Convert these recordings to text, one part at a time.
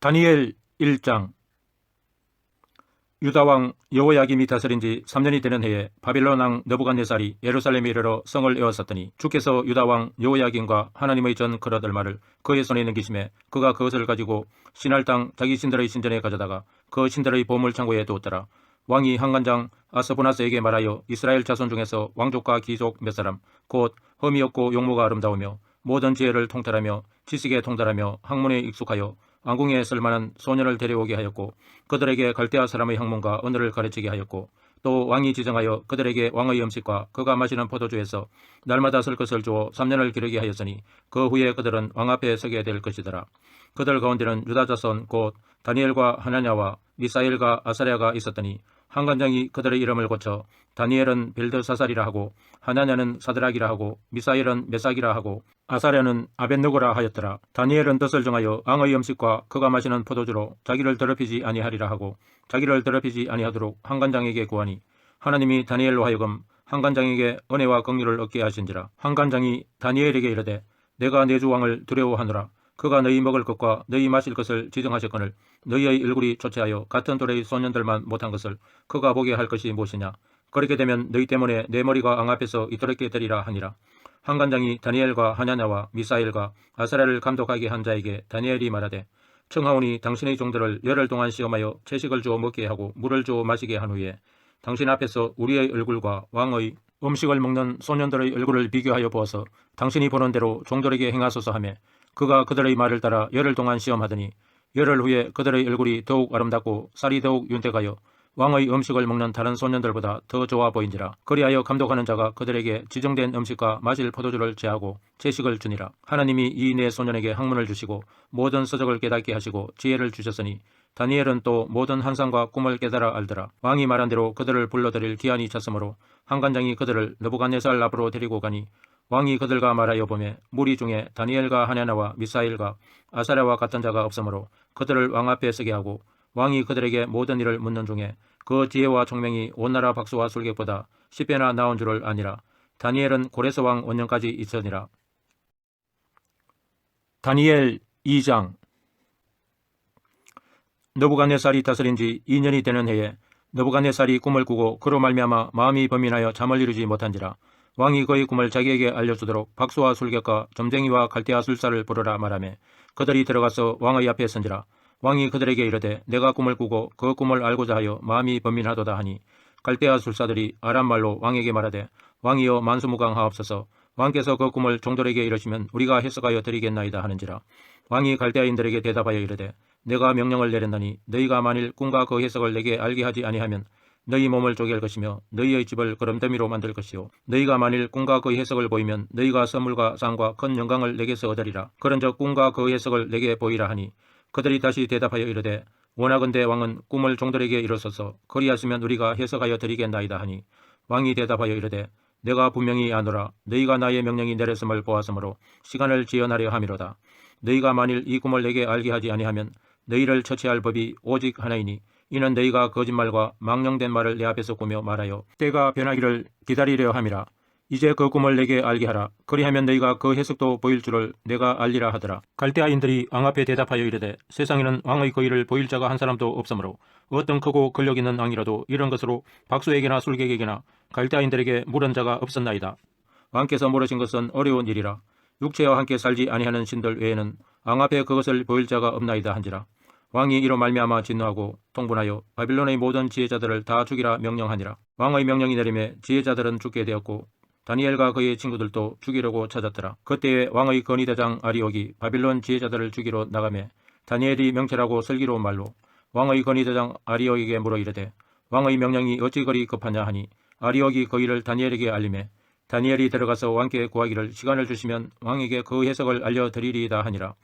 다니엘 1장. 유다왕 여호야김이 다스린 지 3년이 되는 해에 바빌론 왕 느부갓네살이 예루살렘에 이르러 성을 에워쌌더니 주께서 유다왕 여호야김과 하나님의 전 그릇들말을 그의 손에 넘기심에 그가 그것을 가지고 신할 땅 자기 신들의 신전에 가져다가 그 신들의 보물 창고에 두었더라. 왕이 한간장 아스보나스에게 말하여 이스라엘 자손 중에서 왕족과 귀족 몇 사람 곧 흠이 없고 용모가 아름다우며 모든 지혜를 통달하며 지식에 통달하며 학문에 익숙하여 왕궁에 쓸 만한 소년을 데려오게 하였고 그들에게 갈대아 사람의 학문과 언어를 가르치게 하였고 또 왕이 지정하여 그들에게 왕의 음식과 그가 마시는 포도주에서 날마다 쓸 것을 주어 3년을 기르게 하였으니 그 후에 그들은 왕 앞에 서게 될 것이더라. 그들 가운데는 유다 자손 곧 다니엘과 하나냐와 미사엘과 아사랴가 있었더니 한관장이 그들의 이름을 고쳐 다니엘은 벨드사살이라 하고 하나냐는 사드락이라 하고 미사엘은 메삭이라 하고 아사랴는 아벤누고라 하였더라. 다니엘은 뜻을 정하여 왕의 음식과 그가 마시는 포도주로 자기를 더럽히지 아니하리라 하고 자기를 더럽히지 아니하도록 한관장에게 구하니 하나님이 다니엘로 하여금 한관장에게 은혜와 긍휼을 얻게 하신지라. 한관장이 다니엘에게 이르되 내가 내 주 왕을 두려워하노라. 그가 너희 먹을 것과 너희 마실 것을 지정하셨거늘 너희의 얼굴이 초췌하여 같은 또래의 소년들만 못한 것을 그가 보게 할 것이 무엇이냐. 그렇게 되면 너희 때문에 내 머리가 왕 앞에서 이토록 되리라 하니라. 한관장이 다니엘과 하냐냐와 미사엘과 아사라를 감독하게 한 자에게 다니엘이 말하되 청하오니 당신의 종들을 열흘 동안 시험하여 채식을 주어 먹게 하고 물을 주어 마시게 한 후에 당신 앞에서 우리의 얼굴과 왕의 음식을 먹는 소년들의 얼굴을 비교하여 보아서 당신이 보는 대로 종들에게 행하소서 하며 그가 그들의 말을 따라 열흘 동안 시험하더니 열흘 후에 그들의 얼굴이 더욱 아름답고 쌀이 더욱 윤택하여 왕의 음식을 먹는 다른 소년들보다 더 좋아 보인지라. 그리하여 감독하는 자가 그들에게 지정된 음식과 마실 포도주를 제하고 채식을 주니라. 하나님이 이 네 소년에게 학문을 주시고 모든 서적을 깨닫게 하시고 지혜를 주셨으니 다니엘은 또 모든 환상과 꿈을 깨달아 알더라. 왕이 말한 대로 그들을 불러들일 기한이 찼으므로 한관장이 그들을 느부갓네살 앞으로 데리고 가니 왕이 그들과 말하여 보매 무리 중에 다니엘과 하냐나와 미사일과 아사랴와 같은 자가 없으므로 그들을 왕 앞에 서게 하고 왕이 그들에게 모든 일을 묻는 중에 그 지혜와 총명이 온 나라 박수와 술객보다 10배나 나온 줄을 아니라 다니엘은 고레스 왕 원년까지 있으니라. 다니엘 2장 너부갓네살이 다스린 지 2년이 되는 해에 너부갓네살이 꿈을 꾸고 그로 말미암아 마음이 범인하여 잠을 이루지 못한지라 왕이 그의 꿈을 자기에게 알려주도록 박수와 술객과 점쟁이와 갈대아 술사를 부르라 말하며 그들이 들어가서 왕의 앞에 선지라 왕이 그들에게 이르되 내가 꿈을 꾸고 그 꿈을 알고자 하여 마음이 범민하도다 하니 갈대아 술사들이 아람 말로 왕에게 말하되 왕이여 만수무강하옵소서. 왕께서 그 꿈을 종들에게 이르시면 우리가 해석하여 드리겠나이다 하는지라. 왕이 갈대아인들에게 대답하여 이르되 내가 명령을 내렸나니 너희가 만일 꿈과 그 해석을 내게 알게 하지 아니하면 너희 몸을 쪼갤 것이며 너희의 집을 거름더미로 만들 것이요. 너희가 만일 꿈과 그 해석을 보이면 너희가 선물과 상과 큰 영광을 내게서 얻으리라. 그런즉 꿈과 그 해석을 내게 보이라 하니 그들이 다시 대답하여 이르되 원하건대 왕은 꿈을 종들에게 이루소서. 그리하시면 우리가 해석하여 드리겠나이다 하니 왕이 대답하여 이르되 내가 분명히 아노라. 너희가 나의 명령이 내렸음을 보았으므로 시간을 지연하려 함이로다. 너희가 만일 이 꿈을 내게 알게 하지 아니하면 너희를 처치할 법이 오직 하나이니 이는 너희가 거짓말과 망령된 말을 내 앞에서 꾸며 말하여 때가 변하기를 기다리려 함이라 이제 그 꿈을 내게 알게 하라. 그리하면 너희가 그 해석도 보일 줄을 내가 알리라 하더라. 갈대아인들이 왕 앞에 대답하여 이르되 세상에는 왕의 그 일을 보일 자가 한 사람도 없으므로 어떤 크고 권력 있는 왕이라도 이런 것으로 박수에게나 술객에게나 갈대아인들에게 물은 자가 없었나이다. 왕께서 물으신 것은 어려운 일이라. 육체와 함께 살지 아니하는 신들 외에는 왕 앞에 그것을 보일 자가 없나이다 한지라. 왕이 이로 말미암아 진노하고 통분하여 바빌론의 모든 지혜자들을 다 죽이라 명령하니라. 왕의 명령이 내림에 지혜자들은 죽게 되었고 다니엘과 그의 친구들도 죽이려고 찾았더라. 그때에 왕의 건의대장 아리옥이 바빌론 지혜자들을 죽이러 나가매 다니엘이 명철하고 슬기로운 말로 왕의 건의대장 아리옥에게 물어 이르되 왕의 명령이 어찌 그리 급하냐 하니 아리옥이 그 일을 다니엘에게 알림해 다니엘이 들어가서 왕께 구하기를 시간을 주시면 왕에게 그 해석을 알려드리리이다 하니라.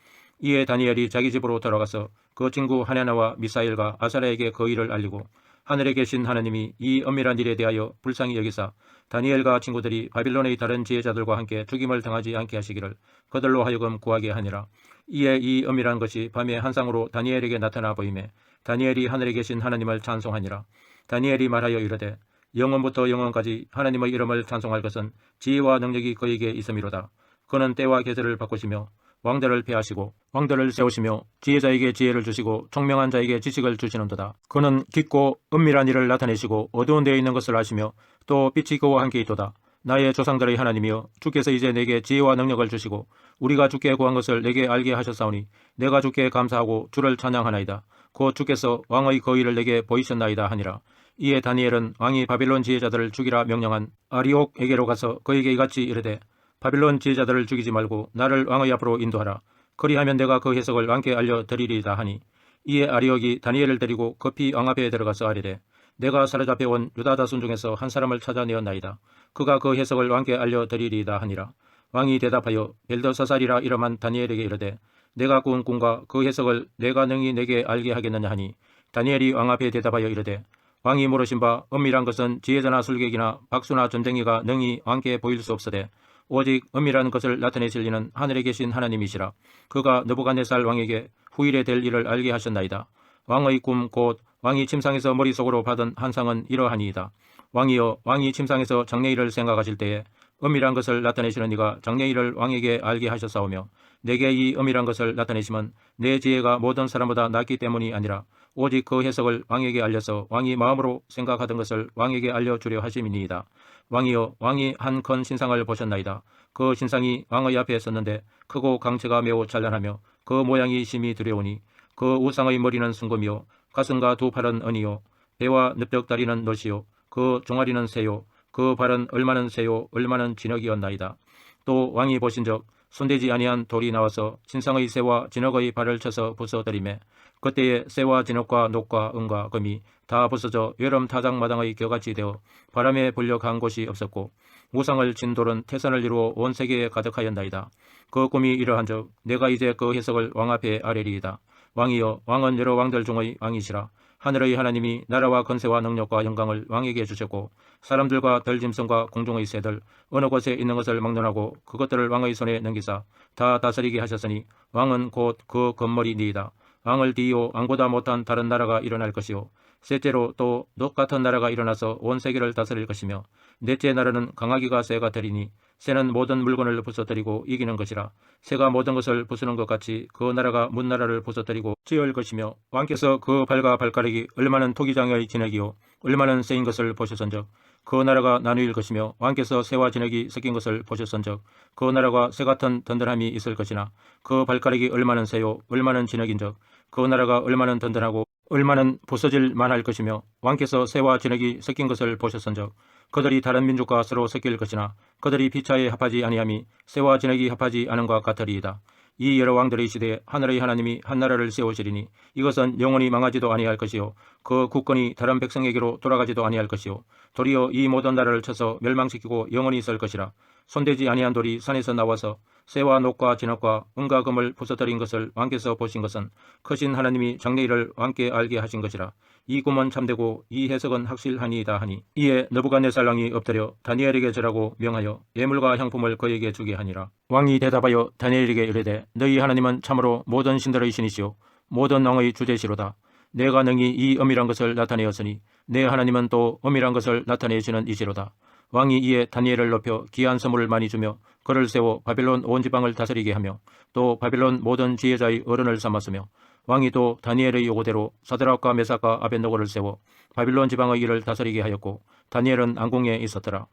이에 다니엘이 자기 집으로 돌아가서 그 친구 하냐나와 미사일과 아사라에게 그 일을 알리고 하늘에 계신 하나님이 이 엄밀한 일에 대하여 불쌍히 여기사 다니엘과 친구들이 바빌론의 다른 지혜자들과 함께 죽임을 당하지 않게 하시기를 그들로 하여금 구하게 하니라. 이에 이 엄밀한 것이 밤에 한상으로 다니엘에게 나타나 보임에 다니엘이 하늘에 계신 하나님을 찬송하니라. 다니엘이 말하여 이르되 영원부터 영원까지 하나님의 이름을 찬송할 것은 지혜와 능력이 그에게 있음이로다. 그는 때와 계절을 바꾸시며 왕들을 폐하시고 왕들을 세우시며 지혜자에게 지혜를 주시고 총명한 자에게 지식을 주시는도다. 그는 깊고 은밀한 일을 나타내시고 어두운 데에 있는 것을 아시며 또 빛이 그와 함께 있도다. 나의 조상들의 하나님이여 주께서 이제 내게 지혜와 능력을 주시고 우리가 주께 구한 것을 내게 알게 하셨사오니 내가 주께 감사하고 주를 찬양하나이다. 곧 주께서 왕의 거의를 내게 보이셨나이다 하니라. 이에 다니엘은 왕이 바빌론 지혜자들을 죽이라 명령한 아리옥에게로 가서 그에게 이같이 이르되 바빌론 지혜자들을 죽이지 말고 나를 왕의 앞으로 인도하라. 그리하면 내가 그 해석을 왕께 알려드리리다 하니 이에 아리옥이 다니엘을 데리고 급히 왕 앞에 들어가서 아뢰되 내가 사로잡혀 온 유다 자손 중에서 한 사람을 찾아내었나이다. 그가 그 해석을 왕께 알려드리리다 하니라. 왕이 대답하여 벨더사살이라 이름한 다니엘에게 이르되 내가 꾸은 꿈과 그 해석을 내가 능히 내게 알게 하겠느냐 하니 다니엘이 왕 앞에 대답하여 이르되 왕이 물으신 바 은밀한 것은 지혜자나 술객이나 박수나 점쟁이가 능히 왕께 보일 수 없으되 오직 은밀한 것을 나타내실 이는 하늘에 계신 하나님이시라. 그가 느부갓네살 왕에게 후일에 될 일을 알게 하셨나이다. 왕의 꿈 곧 왕이 침상에서 머릿속으로 받은 한상은 이러하니이다. 왕이여 왕이 침상에서 장래일을 생각하실 때에 은밀한 것을 나타내시는 이가 장래일을 왕에게 알게 하셨사오며 내게 이 은밀한 것을 나타내시면 내 지혜가 모든 사람보다 낫기 때문이 아니라 오직 그 해석을 왕에게 알려서 왕이 마음으로 생각하던 것을 왕에게 알려주려 하심이니이다. 왕이여 왕이 한큰 신상을 보셨나이다. 그 신상이 왕의 앞에 섰는데 크고 강체가 매우 찬란하며 그 모양이 심히 두려우니 그 우상의 머리는 순금이요 가슴과 두 팔은 은이요 배와 늪적다리는 넛이요 그 종아리는 새요 그 발은 얼마는 새요 얼마는 진흙이었나이다. 또 왕이 보신적 손대지 아니한 돌이 나와서 신상의 새와 진흙의 발을 쳐서 부숴들이매 그때에 새와 진흙과 녹과 은과 금이 다 부서져 여름 타작 마당의 겨같이 되어 바람에 불려 간 곳이 없었고 우상을 친 돌은 태산을 이루어 온 세계에 가득하였나이다. 그 꿈이 이러한즉 내가 이제 그 해석을 왕 앞에 아뢰리이다. 왕이여 왕은 여러 왕들 중의 왕이시라. 하늘의 하나님이 나라와 건세와 능력과 영광을 왕에게 주셨고 사람들과 덜짐승과 공중의 새들 어느 곳에 있는 것을 막론하고 그것들을 왕의 손에 넘기사 다 다스리게 하셨으니 왕은 곧 그 건물이 니이다. 왕을 뒤이어 왕보다 못한 다른 나라가 일어날 것이요 셋째로 또녹 같은 나라가 일어나서 온 세계를 다스릴 것이며 넷째 나라는 강하기가 새가 되리니 새는 모든 물건을 부서뜨리고 이기는 것이라. 새가 모든 것을 부수는 것 같이 그 나라가 문 나라를 부서뜨리고 찌을 것이며 왕께서 그 발과 발가락이 얼마는 토기장의 진액이요 얼마는 새인 것을 보셨은적 그 나라가 나누일 것이며 왕께서 새와 진액이 섞인 것을 보셨은적 그 나라가 새 같은 든든함이 있을 것이나 그 발가락이 얼마는 새요 얼마는 진액인적 그 나라가 얼마는 든든하고 얼마는 부서질 만할 것이며 왕께서 새와 진액이 섞인 것을 보셨은적 그들이 다른 민족과 서로 섞일 것이나 그들이 피차에 합하지 아니함이 새와 진액이 합하지 않은 것 같으리이다. 이 여러 왕들의 시대에 하늘의 하나님이 한 나라를 세우시리니 이것은 영원히 망하지도 아니할 것이요 그 국권이 다른 백성에게로 돌아가지도 아니할 것이요 도리어 이 모든 나라를 쳐서 멸망시키고 영원히 있을 것이라 손대지 아니한 돌이 산에서 나와서 새와 녹과 진흙과 은과 금을 부서뜨린 것을 왕께서 보신 것은 크신 하나님이 장래일을 왕께 알게 하신 것이라. 이 꿈은 참되고 이 해석은 확실하니이다 하니 이에 너부갓네살 왕이 엎드려 다니엘에게 절하고 명하여 예물과 향품을 그에게 주게 하니라. 왕이 대답하여 다니엘에게 이르되 너희 하나님은 참으로 모든 신들의 신이시요 모든 왕의 주제시로다. 내가 능히 이 엄밀한 것을 나타내었으니 내 하나님은 또 엄밀한 것을 나타내시는 이시로다 왕이 이에 다니엘을 높여 귀한 선물을 많이 주며 그를 세워 바빌론 온 지방을 다스리게 하며 또 바빌론 모든 지혜자의 어른을 삼았으며 왕이 또 다니엘의 요구대로 사드락과 메사카 아벤노고를 세워 바빌론 지방의 일을 다스리게 하였고 다니엘은 안궁에 있었더라.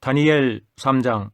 다니엘 3장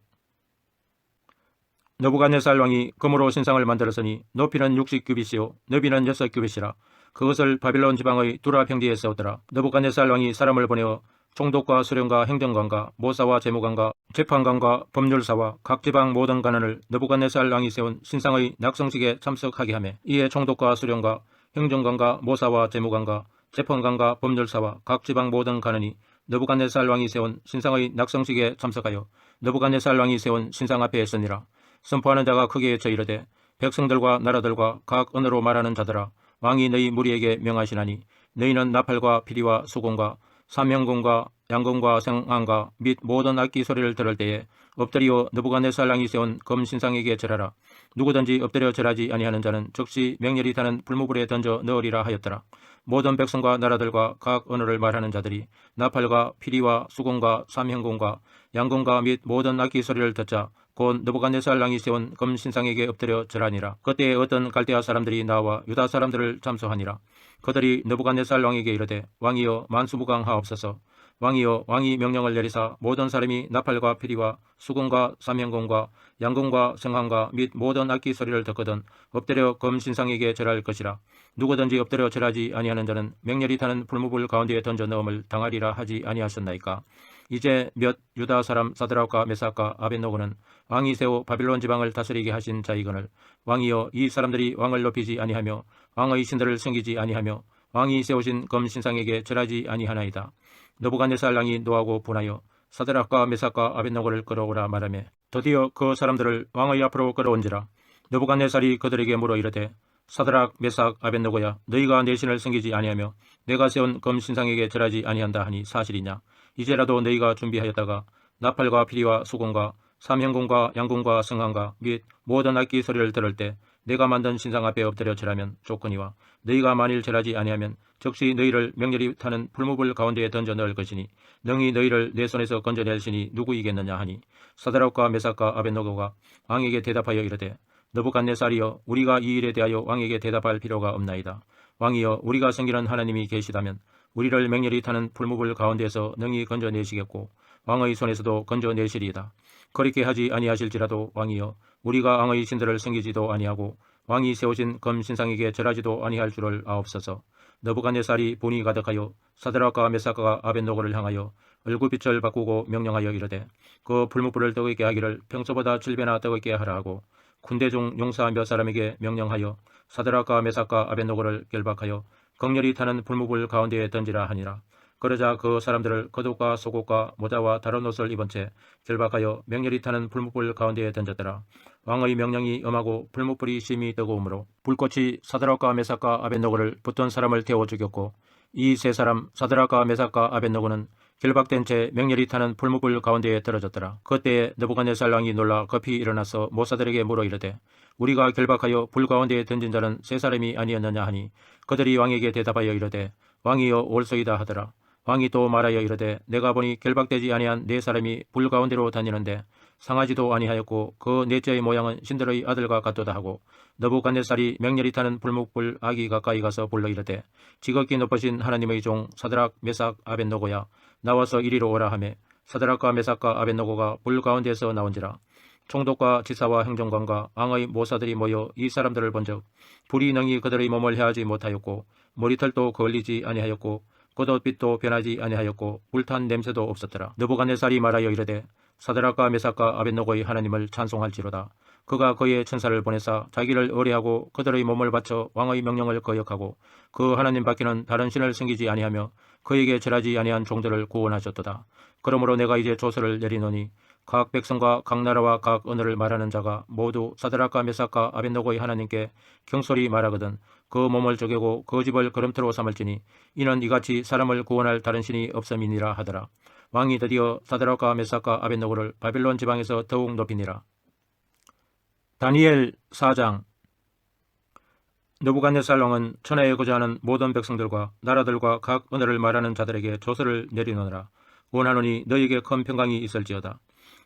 너부갓네살 왕이 금으로 신상을 만들었으니 높이는 60규빗이요 너비는 6규빗이라 그것을 바빌론 지방의 두라 평지에 세웠더라. 너부갓네살 왕이 사람을 보내어 총독과 수령과 행정관과 모사와 재무관과 재판관과 법률사와 각 지방 모든 관원을 느부갓네살 왕이 세운 신상의 낙성식에 참석하게 하며 이에 총독과 수령과 행정관과 모사와 재무관과 재판관과 법률사와 각 지방 모든 관원이 느부갓네살 왕이 세운 신상의 낙성식에 참석하여 느부갓네살 왕이 세운 신상 앞에 있으니라 선포하는 자가 크게 외쳐 이르되 백성들과 나라들과 각 언어로 말하는 자들아 왕이 너희 무리에게 명하시나니 너희는 나팔과 피리와 수공과 삼형공과 양공과 생안과 및 모든 악기 소리를 들을 때에 엎드리어 느부갓네살 왕이 세운 검신상에게 절하라. 누구든지 엎드려 절하지 아니하는 자는 즉시 명렬히 타는 불무불에 던져 넣으리라 하였더라. 모든 백성과 나라들과 각 언어를 말하는 자들이 나팔과 피리와 수공과 삼형공과 양공과 및 모든 악기 소리를 듣자 곧 느부갓네살 왕이 세운 금신상에게 엎드려 절하니라. 그때에 어떤 갈대아 사람들이 나와 유다 사람들을 참소하니라. 그들이 느부갓네살 왕에게 이르되 왕이여 만수무강하옵소서. 왕이여 왕이 명령을 내리사 모든 사람이 나팔과 피리와 수금과 삼형공과 양궁과 성황과 및 모든 악기 소리를 듣거든 엎드려 금신상에게 절할 것이라. 누구든지 엎드려 절하지 아니하는 자는 맹렬히 타는 풀무불 가운데에 던져 넣음을 당하리라 하지 아니하셨나이까. 이제 몇 유다 사람 사드락과 메사카 아벤노고는 왕이 세워 바빌론 지방을 다스리게 하신 자이거늘. 왕이여 이 사람들이 왕을 높이지 아니하며 왕의 신들을 섬기지 아니하며 왕이 세우신 검신상에게 절하지 아니하나이다. 너부갓네살 왕이 노하고 분하여 사드락과 메사카 아벤노고를 끌어오라 말하며 드디어 그 사람들을 왕의 앞으로 끌어온지라. 너부갓네살이 그들에게 물어 이르되 사드락 메삭 아벤노고야 너희가 내 신을 섬기지 아니하며 내가 세운 검신상에게 절하지 아니한다 하니 사실이냐 이제라도 너희가 준비하였다가 나팔과 피리와 수공과 삼형공과 양공과 성황과 및 모든 악기 소리를 들을 때 내가 만든 신상 앞에 엎드려 절하면 좋거니와 너희가 만일 절하지 아니하면 즉시 너희를 명렬히 타는 풀무불 가운데에 던져 넣을 것이니 능히 너희를 내 손에서 건져낼 신이 누구이겠느냐 하니 사드락과 메삭과 아벤노고가 왕에게 대답하여 이르되 너부갓네살이여 우리가 이 일에 대하여 왕에게 대답할 필요가 없나이다. 왕이여 우리가 섬기는 하나님이 계시다면 우리를 맹렬히 타는 풀무불 가운데서 능히 건져내시겠고 왕의 손에서도 건져내시리이다. 그렇게 하지 아니하실지라도 왕이여 우리가 왕의 신들을 섬기지도 아니하고 왕이 세우신 검신상에게 절하지도 아니할 줄을 아옵소서. 너부갓네살이 분이 가득하여 사드락과 메사카가 아벤노고를 향하여 얼굴빛을 바꾸고 명령하여 이르되 그 풀무불을 뜨겁게 하기를 평소보다 7배나 뜨겁게 하라 하고 군대 중 용사 몇 사람에게 명령하여 사드락과 메삭과 아벤노고를 결박하여 극렬히 타는 불무불 가운데에 던지라 하니라. 그러자 그 사람들을 겉옷과 속옷과 모자와 다른 옷을 입은 채 결박하여 명렬히 타는 불무불 가운데에 던졌더라. 왕의 명령이 엄하고 불무불이 심히 뜨거우므로 불꽃이 사드락과 메삭과 아벤노고를 붙던 사람을 태워 죽였고 이 세 사람 사드락과 메삭과 아벤노고는 결박된 채 명렬히 타는 풀무불 가운데에 떨어졌더라. 그때에 느부갓네살 왕이 놀라 급히 일어나서 모사들에게 물어 이르되 우리가 결박하여 불 가운데에 던진 자는 세 사람이 아니었느냐 하니 그들이 왕에게 대답하여 이르되 왕이여 올소이다 하더라. 왕이 또 말하여 이르되 내가 보니 결박되지 아니한 네 사람이 불 가운데로 다니는데 상하지도 아니하였고 그 넷째의 모양은 신들의 아들과 같도다 하고 너부갓네살이 명렬히 타는 불목불 아기 가까이 가서 불러 이르되 지극히 높으신 하나님의 종 사드락 메삭 아벤노고야 나와서 이리로 오라 하며 사드락과 메삭과 아벤노고가 불 가운데서 나온지라 총독과 지사와 행정관과 왕의 모사들이 모여 이 사람들을 본즉 불이 능히 그들의 몸을 해하지 못하였고 머리털도 걸리지 아니하였고 겉옷빛도 변하지 아니하였고 불탄 냄새도 없었더라. 느부갓네살이 말하여 이르되 사드락과 메삭과 아벤노고의 하나님을 찬송할지로다. 그가 그의 천사를 보내사 자기를 의뢰하고 그들의 몸을 바쳐 왕의 명령을 거역하고 그 하나님 밖에는 다른 신을 섬기지 아니하며 그에게 절하지 아니한 종들을 구원하셨도다. 그러므로 내가 이제 조서를 내리노니 각 백성과 각 나라와 각 언어를 말하는 자가 모두 사드락과 메삭과 아벤노고의 하나님께 경솔히 말하거든 그 몸을 쪼개고 그 집을 걸음터로 삼을지니 이는 이같이 사람을 구원할 다른 신이 없음이니라 하더라. 왕이 드디어 사드락과 메삭과 아벤노고를 바빌론 지방에서 더욱 높이니라. 다니엘 4장 느부갓네살 왕은 천하에 거주하는 모든 백성들과 나라들과 각 언어를 말하는 자들에게 조서를 내리노라. 원하노니 너에게 큰 평강이 있을지어다.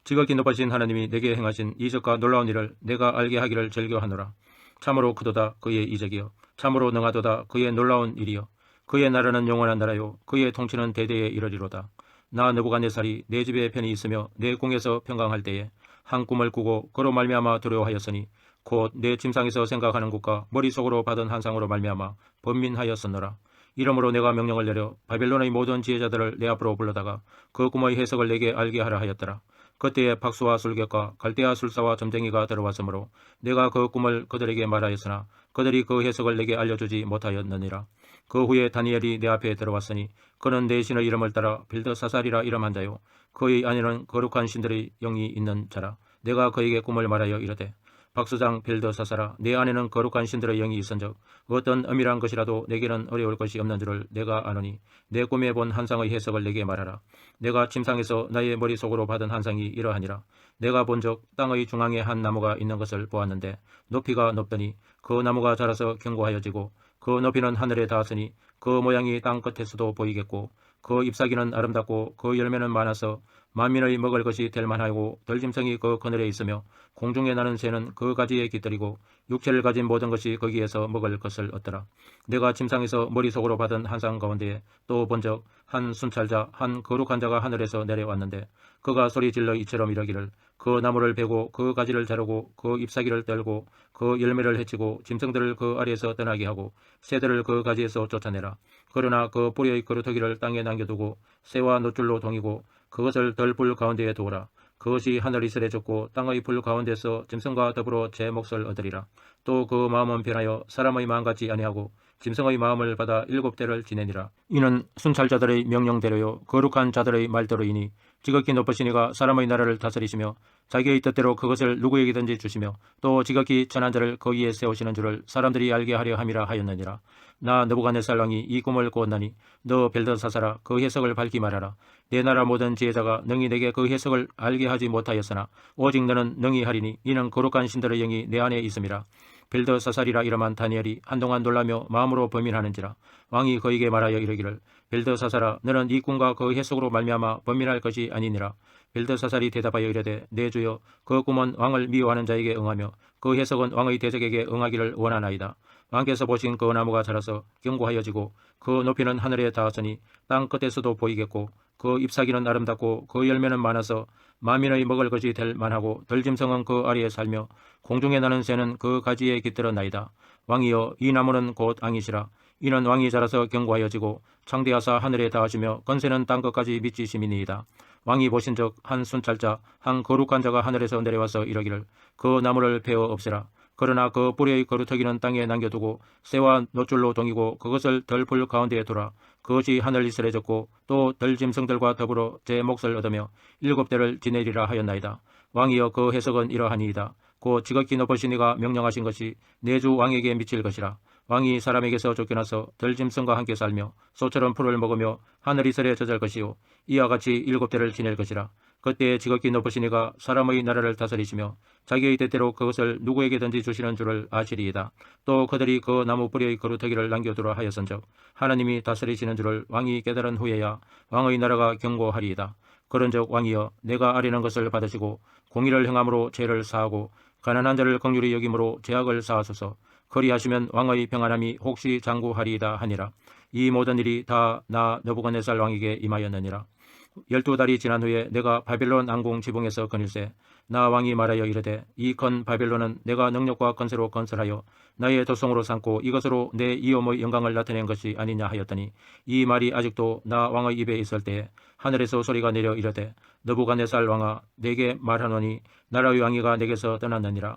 지극히 높으신 하나님이 내게 행하신 이적과 놀라운 일을 내가 알게 하기를 즐겨하노라. 참으로 크도다 그의 이적이여 참으로 능하도다 그의 놀라운 일이여 그의 나라는 영원한 나라요 그의 통치는 대대에 이르리로다. 나 느부갓네살이 내 집에 편히 있으며 내 궁에서 평강할 때에 한 꿈을 꾸고 그로 말미암아 두려워하였으니 곧 내 침상에서 생각하는 것과 머릿속으로 받은 한상으로 말미암아 번민하였었노라. 이러므로 내가 명령을 내려 바벨론의 모든 지혜자들을 내 앞으로 불러다가 그 꿈의 해석을 내게 알게 하라 하였더라. 그때에 박수와 술객과 갈대아 술사와 점쟁이가 들어왔으므로 내가 그 꿈을 그들에게 말하였으나 그들이 그 해석을 내게 알려주지 못하였느니라. 그 후에 다니엘이 내 앞에 들어왔으니 그는 내 신의 이름을 따라 빌드사살이라 이름한 자요. 그의 아내는 거룩한 신들의 영이 있는 자라. 내가 그에게 꿈을 말하여 이르되 박수장 빌드사사라 내 안에는 거룩한 신들의 영이 있은즉 어떤 엄밀한 것이라도 내게는 어려울 것이 없는 줄을 내가 아노니 내 꿈에 본 한상의 해석을 내게 말하라. 내가 침상에서 나의 머릿속으로 받은 한상이 이러하니라. 내가 본즉 땅의 중앙에 한 나무가 있는 것을 보았는데 높이가 높더니 그 나무가 자라서 견고하여지고 그 높이는 하늘에 닿았으니 그 모양이 땅 끝에서도 보이겠고 그 잎사귀는 아름답고 그 열매는 많아서 만민의 먹을 것이 될 만하고 덜짐승이 그 그늘에 있으며 공중에 나는 새는 그 가지에 깃들이고 육체를 가진 모든 것이 거기에서 먹을 것을 얻더라. 내가 침상에서 머릿속으로 받은 한상 가운데에 또 본적 한 순찰자 한 거룩한 자가 하늘에서 내려왔는데 그가 소리 질러 이처럼 이러기를 그 나무를 베고 그 가지를 자르고 그 잎사귀를 떨고 그 열매를 해치고 짐승들을 그 아래에서 떠나게 하고 새들을 그 가지에서 쫓아내라. 그러나 그 뿌리의 그루터기를 땅에 남겨두고 새와 노줄로 동이고 그것을 덜불 가운데에 두어라. 그것이 하늘 이슬에 졌고 땅의 불 가운데서 짐승과 더불어 제 몫을 얻으리라. 또 그 마음은 변하여 사람의 마음 같지 아니하고 짐승의 마음을 받아 일곱 대를 지내니라. 이는 순찰자들의 명령대로요 거룩한 자들의 말대로이니 지극히 높으시니가 사람의 나라를 다스리시며 자기의 뜻대로 그것을 누구에게든지 주시며 또 지극히 천한 자를 거기에 세우시는 줄을 사람들이 알게 하려 함이라 하였느니라. 나 느부갓네살 왕이 이 꿈을 꾸었나니 너 벨드사사라 그 해석을 밝히 말하라. 내 나라 모든 지혜자가 능히 내게 그 해석을 알게 하지 못하였으나 오직 너는 능히 하리니 이는 거룩한 신들의 영이 내 안에 있음이라. 벨드사살이라 이름한 다니엘이 한동안 놀라며 마음으로 범민하는지라 왕이 그에게 말하여 이르기를 벨드사살아 너는 이 꿈과 그 해석으로 말미암아 범민할 것이 아니니라. 벨드사살이 대답하여 이르되 내 주여 그 꿈은 왕을 미워하는 자에게 응하며 그 해석은 왕의 대적에게 응하기를 원하나이다 왕께서 보신 그 나무가 자라서 견고하여지고 그 높이는 하늘에 닿았으니 땅 끝에서도 보이겠고 그 잎사귀는 아름답고 그 열매는 많아서 만민의 먹을 것이 될 만하고 덜짐승은 그 아래에 살며 공중에 나는 새는 그 가지에 깃들어 나이다. 왕이여 이 나무는 곧 앙이시라. 이는 왕이 자라서 견고하여지고 창대하사 하늘에 닿으시며 건세는 땅 끝까지 미치심이니이다. 왕이 보신 적한 순찰자 한 거룩한 자가 하늘에서 내려와서 이러기를 그 나무를 베어 없애라. 그러나 그 뿌리의 거루터기는 땅에 남겨두고 새와 노줄로 동이고 그것을 덜풀 가운데에 두라. 그것이 하늘 이슬에 졌고 또 덜 짐승들과 더불어 제 몫을 얻으며 일곱 대를 지내리라 하였나이다. 왕이여 그 해석은 이러하니이다. 곧 지극히 높으신 이가 명령하신 것이 내주 왕에게 미칠 것이라. 왕이 사람에게서 쫓겨나서 덜짐승과 함께 살며 소처럼 풀을 먹으며 하늘 이슬에 젖을 것이요 이와 같이 일곱 대를 지낼 것이라. 그때 지극히 높으신 이가 사람의 나라를 다스리시며 자기의 뜻대로 그것을 누구에게든지 주시는 줄을 아시리이다. 또 그들이 그 나무 뿌리의 거루터기를 남겨두라 하였은즉 하나님이 다스리시는 줄을 왕이 깨달은 후에야 왕의 나라가 경고하리이다. 그런즉 왕이여 내가 아리는 것을 받으시고 공의를 행함으로 죄를 사하고 가난한 자를 긍휼히 여김으로 죄악을 사하소서 그리하시면 왕의 평안함이 혹시 장구하리이다 하니라. 이 모든 일이 다 나 너부갓네살 왕에게 임하였느니라. 열두 달이 지난 후에 내가 바빌론 왕궁 지붕에서 거닐세 나 왕이 말하여 이르되 이 건 바빌론은 내가 능력과 건세로 건설하여 나의 도성으로 삼고 이것으로 내 이엄의 영광을 나타낸 것이 아니냐 하였더니 이 말이 아직도 나 왕의 입에 있을 때에 하늘에서 소리가 내려 이르되 너부갓네살 왕아 내게 말하노니 나라의 왕이가 내게서 떠났느니라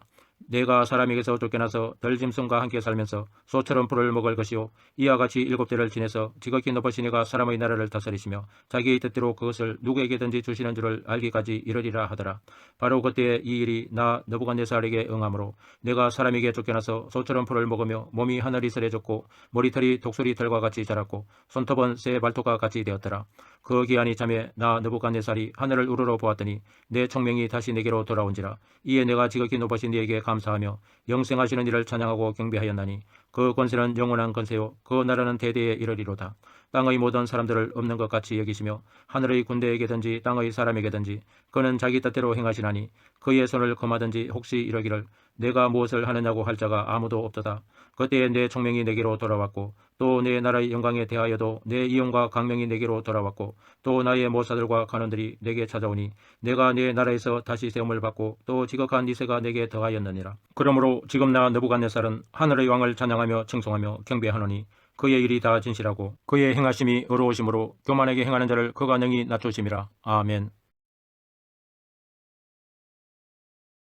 내가 사람에게서 쫓겨나서 덜짐승과 함께 살면서 소처럼 풀을 먹을 것이요. 이와 같이 일곱 대를 지내서 지극히 높으신 이가 사람의 나라를 다스리시며 자기의 뜻대로 그것을 누구에게든지 주시는 줄을 알기까지 이르리라 하더라. 바로 그때에 이 일이 나 너부갓네살에게 응함으로 내가 사람에게 쫓겨나서 소처럼 풀을 먹으며 몸이 하늘이 스레졌고 머리털이 독수리 털과 같이 자랐고 손톱은 새 발톱과 같이 되었더라. 그 기한이 참에 나 너부갓네살이 하늘을 우러러 보았더니 내 총명이 다시 내게로 돌아온지라. 이에 내가 지극히 높으신 이에게 감 사하며 영생하시는 이를 찬양하고 경배하였나니 그 권세는 영원한 권세요. 그 나라는 대대에 이르리로다 땅의 모든 사람들을 없는 것 같이 여기시며 하늘의 군대에게든지 땅의 사람에게든지 그는 자기 뜻대로 행하시나니 그의 손을 금하든지 혹시 이러기를 내가 무엇을 하느냐고 할 자가 아무도 없도다 그때에 내 총명이 내게로 돌아왔고 또 내 나라의 영광에 대하여도 내 이용과 강명이 내게로 돌아왔고 또 나의 모사들과 간원들이 내게 찾아오니 내가 내 나라에서 다시 세움을 받고 또 지극한 이세가 내게 더하였느니라. 그러므로 지금 나 느부갓네살은 하늘의 왕을 찬양하며 칭송하며 경배하노니 그의 일이 다 진실하고 그의 행하심이 의로우심으로 교만에게 행하는 자를 그가 능히 낮추심이라. 아멘.